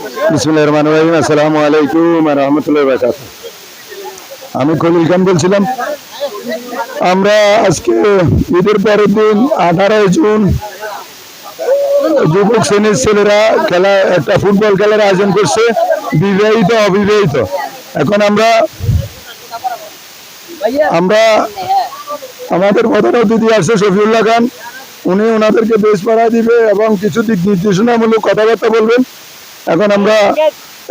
আসসালামু আলাইকুম রহমতুল্লাহ বাকাত আমি খলিল খান বলছিলাম, আমরা আজকে ঈদের পরের দিন আঠারোই জুন, যুবক শ্রেণির ছেলেরা খেলা, একটা ফুটবল খেলার আয়োজন করছে, বিবাহিত, অবিবাহিত। এখন আমরা আমরা আমাদের প্রধান অতিথি আছে, শফিউল্লাহ খান। উনি ওনাদেরকে বেশ পাড়া দিবে এবং কিছু দিক নির্দেশনামূলক কথাবার্তা বলবেন। এখন আমরা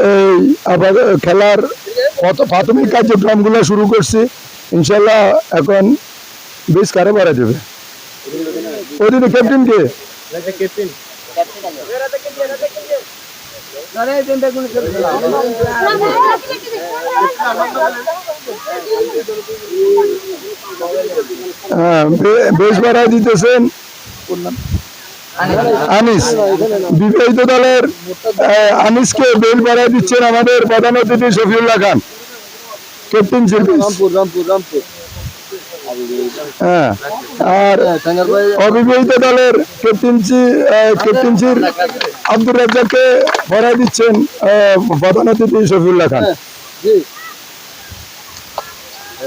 এই আবার খেলার প্রাথমিক কার্যক্রমগুলো শুরু করছি। ইনশাল্লাহ এখন বেশ কারে বাড়া দেবে। ওদিকে ক্যাপ্টেন কে? হ্যাঁ, বেশ বাড়া দিতেছেন। আনিস বিবাহিত দলের আনিসকে বেল বাড়ায় দিচ্ছেন আমাদের প্রধান অতিথি শফিউল্লাহ খান। ক্যাপ্টেন হ্যাঁ আর অবিবাহিত দলের ক্যাপ্টেন্সি ক্যাপ্টেন্সির আব্দুর রাজ্জাককে ভরাই দিচ্ছেন প্রধান অতিথি শফিউল্লাহ খান।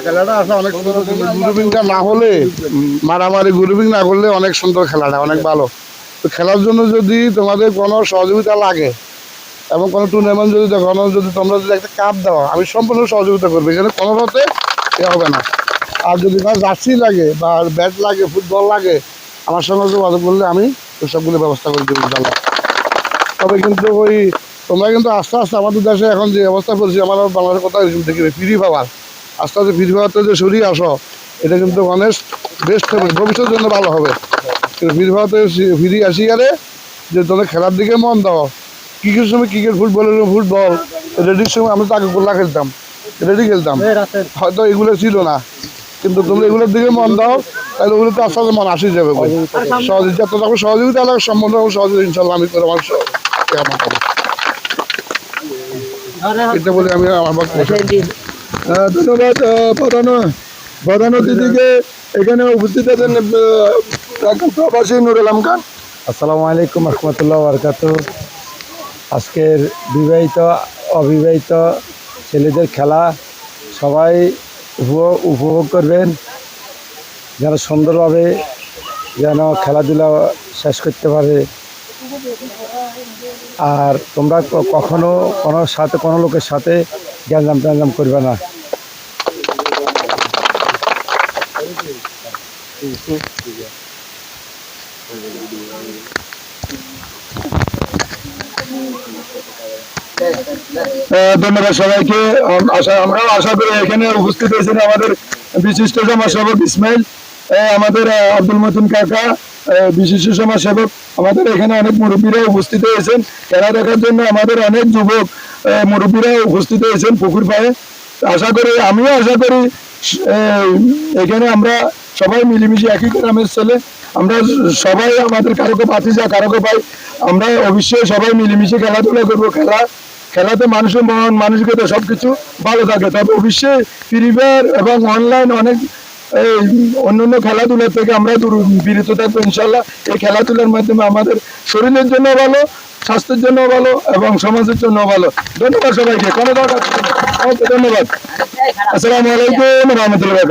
খেলাটা আসলে অনেক সুন্দর গ্রুপিংটা না হলে মারামারি গ্রুপিং না করলে অনেক সুন্দর খেলাটা অনেক ভালো। তো খেলার জন্য যদি তোমাদের কোনো সহযোগিতা লাগে এবং কোনো টুর্নামেন্ট যদি কোনো যদি তোমরা যদি একটা কাপ দাও, আমি সম্পূর্ণ সহযোগিতা করব। এখানে কোনো মতে এ হবে না। আর যদি কোনো জার্সি লাগে বা ব্যাট লাগে ফুটবল লাগে, আমার সঙ্গে যোগাযোগ করলে আমি ওই সবগুলো ব্যবস্থা করে দেবো, ইনশাল্লাহ। তবে কিন্তু ওই, তোমরা কিন্তু আস্তে আস্তে আমাদের দেশে এখন যে অবস্থা করছি আমার বাংলাদেশের কথা দেখবে ফ্রি পাওয়ার। আস্তে আস্তে ফ্রি পাওয়ারতে যে সরিয়ে আসো, এটা কিন্তু অনেক বেস্ট হবে। ভবিষ্যতের জন্য ভালো হবে। পাওয়ারতে ফিরি আসি গেলে যে তোদের খেলার দিকে মন দাও। ক্রিকেট সময় ক্রিকেট ফুটবল ফুটবল রেডির সময় আমরা তো আগে গোল্লা খেলতাম রেডি খেলতাম। হয়তো এগুলো ছিল না কিন্তু তোমরা এগুলোর দিকে মন দাও তাহলে ওগুলো তো আস্তে মন আসি যাবে সহযোগিতা তো তখন সহযোগিতা লাগে সম্বন্ধ সহযোগিতা ইনশাল্লাহ আমি করে আমার। এটা বলে আমি আমার ধন্যবাদ প্রধান প্রধান অতিথিকে এখানে উপস্থিত আছেন প্রবাসী আসসালামু আলাইকুম রহমতুল্লাহ বরকাত। আজকের বিবাহিত অবিবাহিত ছেলেদের খেলা সবাই উপভোগ উপভোগ করবেন। যেন সুন্দরভাবে যেন খেলাধুলা শেষ করতে পারে। আর তোমরা কখনো কোনো সাথে কোনো লোকের সাথে গ্যাঞ্জাম ট্যাঞ্জাম করবে না। আহ, ধন্যবাদ সবাইকে। আশা আমরাও আশা করি এখানে উপস্থিত হয়েছেন আমাদের বিশিষ্ট সমাজসেবক ইসমাইল আমাদের আব্দুল মতিন কাকা বিশিষ্ট সমাজসেবক, আমাদের এখানে অনেক মুরব্বীরা উপস্থিত হয়েছেন। খেলা দেখার জন্য আমাদের অনেক যুবক মুরব্বীরা উপস্থিত হয়েছেন পুকুর পায়ে আশা করি, আমিও আশা করি এখানে আমরা সবাই মিলেমিশে একই গ্রামের ছেলে। আমরা সবাই আমাদের কারোকে পাতিজা কারোকে পাই আমরা অবশ্যই সবাই মিলেমিশে খেলাধুলা করব, খেলা, খেলাতে মানুষের মন মানসিকতা সবকিছু ভালো থাকে। তবে অবশ্যই ফ্রি ফায়ার এবং অনলাইন অনেক অন্যান্য খেলাধুলা থেকে আমরা দূর, বিরত থাকব ইনশাল্লাহ এই খেলাধুলার মাধ্যমে আমাদের শরীরের জন্য ভালো, স্বাস্থ্যের জন্য ভালো এবং সমাজের জন্য ভালো। ধন্যবাদ সবাইকে। কোনো দরকার ধন্যবাদ। আসসালামু আলাইকুম রহমতুল্লাহ